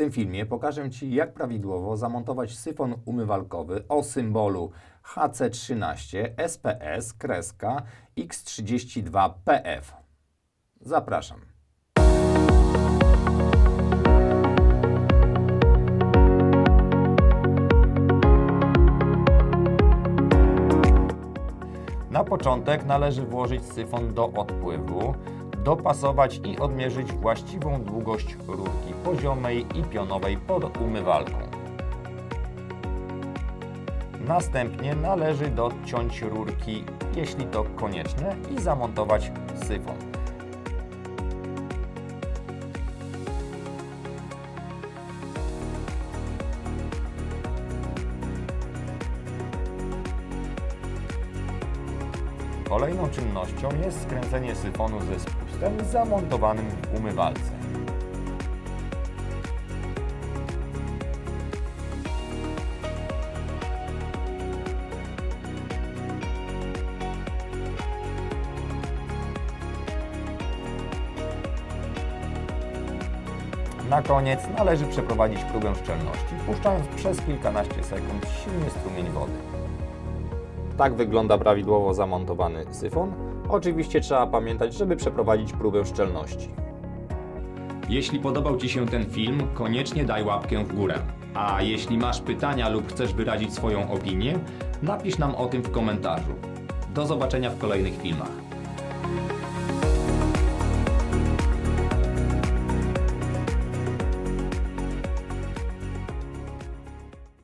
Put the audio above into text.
tym filmie pokażę Ci, jak prawidłowo zamontować syfon umywalkowy o symbolu HC13 SPS kreska X32PF. Zapraszam. Na początek należy włożyć syfon do odpływu, dopasować i odmierzyć właściwą długość rurki poziomej i pionowej pod umywalką. Następnie należy dociąć rurki, jeśli to konieczne, i zamontować syfon. Kolejną czynnością jest skręcenie syfonu ze spustem zamontowanym w umywalce. Na koniec należy przeprowadzić próbę szczelności, puszczając przez kilkanaście sekund silny strumień wody. Tak wygląda prawidłowo zamontowany syfon. Oczywiście trzeba pamiętać, żeby przeprowadzić próbę szczelności. Jeśli podobał Ci się ten film, koniecznie daj łapkę w górę. A jeśli masz pytania lub chcesz wyrazić swoją opinię, napisz nam o tym w komentarzu. Do zobaczenia w kolejnych filmach.